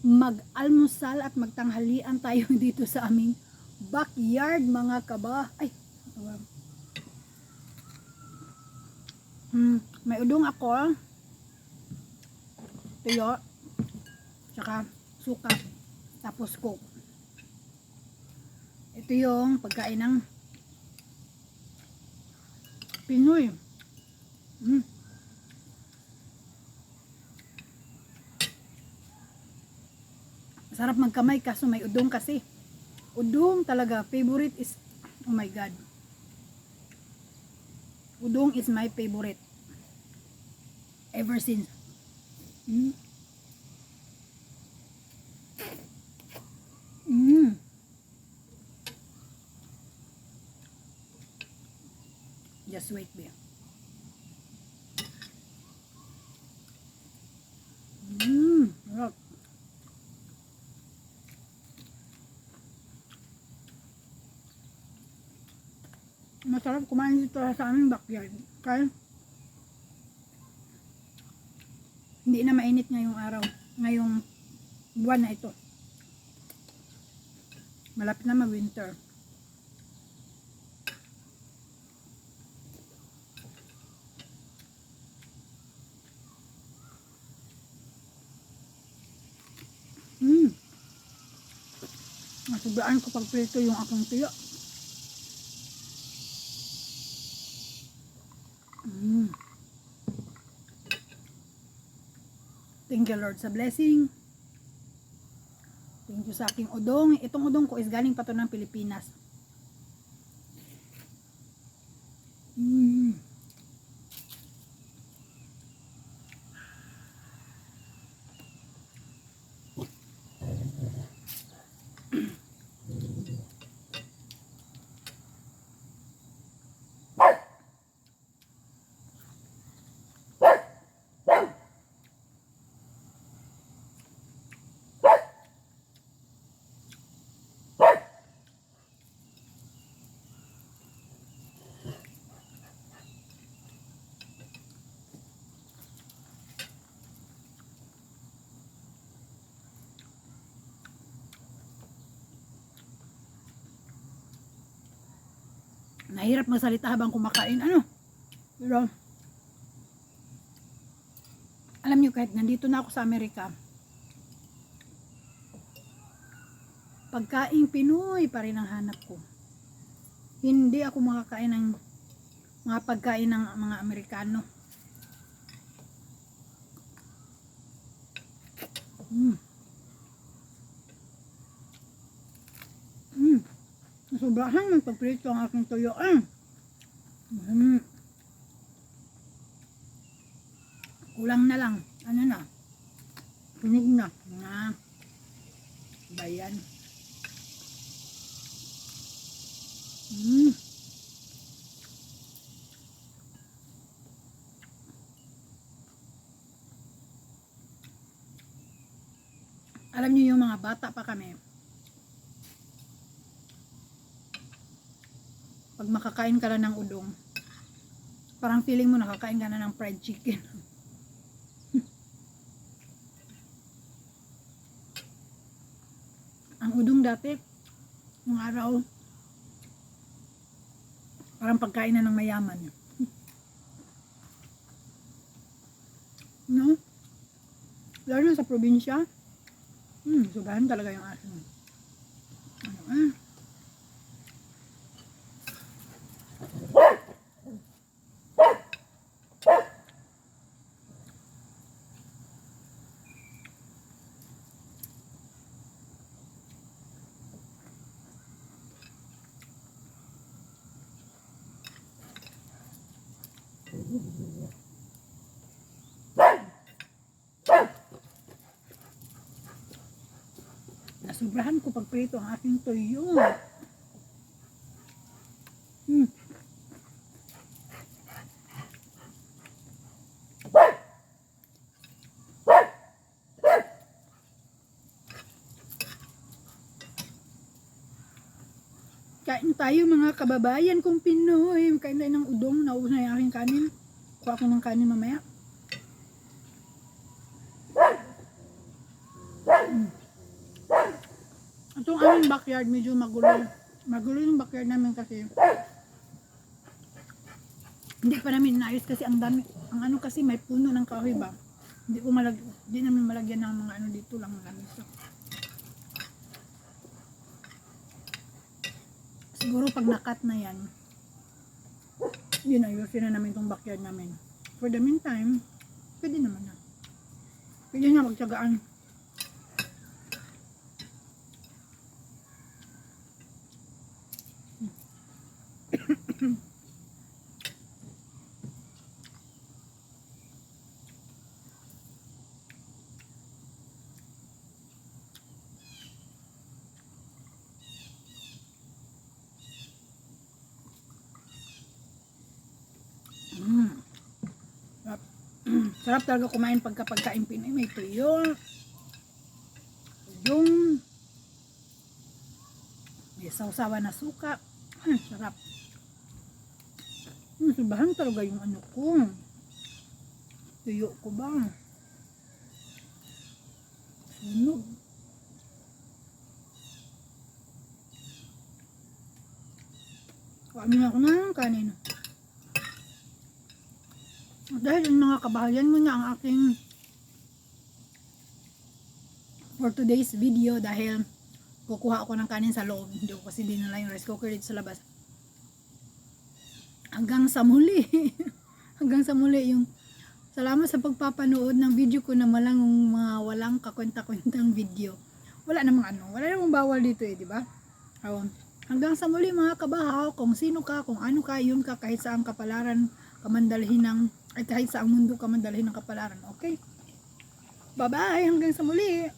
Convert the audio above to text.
mag-almusal at magtanghalian tayo dito sa aming backyard mga kaba. Ay, tawag. hmm, may udong ako. Tuyo. Tsaka suka. Tapos coke. Ito yung pagkain ng Pinoy. Mm. Sarap magkamay kaso may udong kasi. Udong talaga. Favorite is, oh my God. Udong is my favorite. Ever since. Mm. Mm. Just wait, Bea. Mmm, sarap. Masarap kumain dito sa aming backyard. Kaya hindi na mainit ngayong araw. Ngayong buwan na ito. Malapit na mag-winter. Hmm. Nasugaan ko pag prito yung aking tuyo. Thank you Lord sa blessing. Thank you sa aking udong. Itong udong ko is galing pa to ng Pilipinas. Nahirap magsalita habang kumakain. Ano? Pero, alam nyo, kahit nandito na ako sa Amerika, pagkain Pinoy pa rin ang hanap ko. Hindi ako makakain ng mga pagkain ng mga Amerikano. Mm. Mm. Sobrahan ng pagprito ang aking tuyo. Ah. Mm. Kulang na lang. Ano na? Tunog na. Na. Bayan. Mm. Alam niyo yung mga bata pa kami. Pag makakain ka na ng udong, parang feeling mo nakakain ka na ng fried chicken. Ang udong dati, nung araw, parang pagkain na ng mayaman. No? Lalo sa probinsya, hmm, sobrahan talaga yung asin. Ano ah? Nasubrahan ko pagprito ang aking tuyo. Hmm. Kain tayo mga kababayan kong Pinoy. Kain tayo ng udong. Naubos na yung aking kanin. Kuha ko ng kanin mamaya. Mm. Itong aming backyard medyo magulo. Magulo yung backyard namin kasi hindi pa namin inaayos kasi ang dami, ang ano kasi may puno ng kahoy ba. Hindi ko malag, hindi namin malagyan ng mga ano dito lang lamisa. Siguro pag nakat na yan, yun ayusin na namin tong backyard namin. For the meantime, pwede naman na. Pwede nga magtsagaan. Mm. Sarap. Sarap talaga kumain pagka pagkain Pinoy. May tuyo. Yung may sausawa na suka. Hmm, sarap. Hmm, subahan talaga yung ano ko. Tuyo ko ba? Sunog. Kaano ako ng kanin. Dahil yung mga kabahayan mo ang aking for today's video dahil kukuha ako ng kanin sa loob. Hindi ko kasi dinala yung rice cooker dito sa labas. Hanggang sa muli. Hanggang sa muli yung salamat sa pagpapanood ng video ko na malang mga walang kakwenta-kwentang video. Wala namang ano, wala namang bawal dito eh, di ba? Hanggang sa muli mga kabahaw, kung sino ka, kung ano ka, yun ka, kahit saan kapalaran, kamandalhin ng, ay kahit sa mundo kamandalhin ng kapalaran, okay? Bye-bye, hanggang sa muli!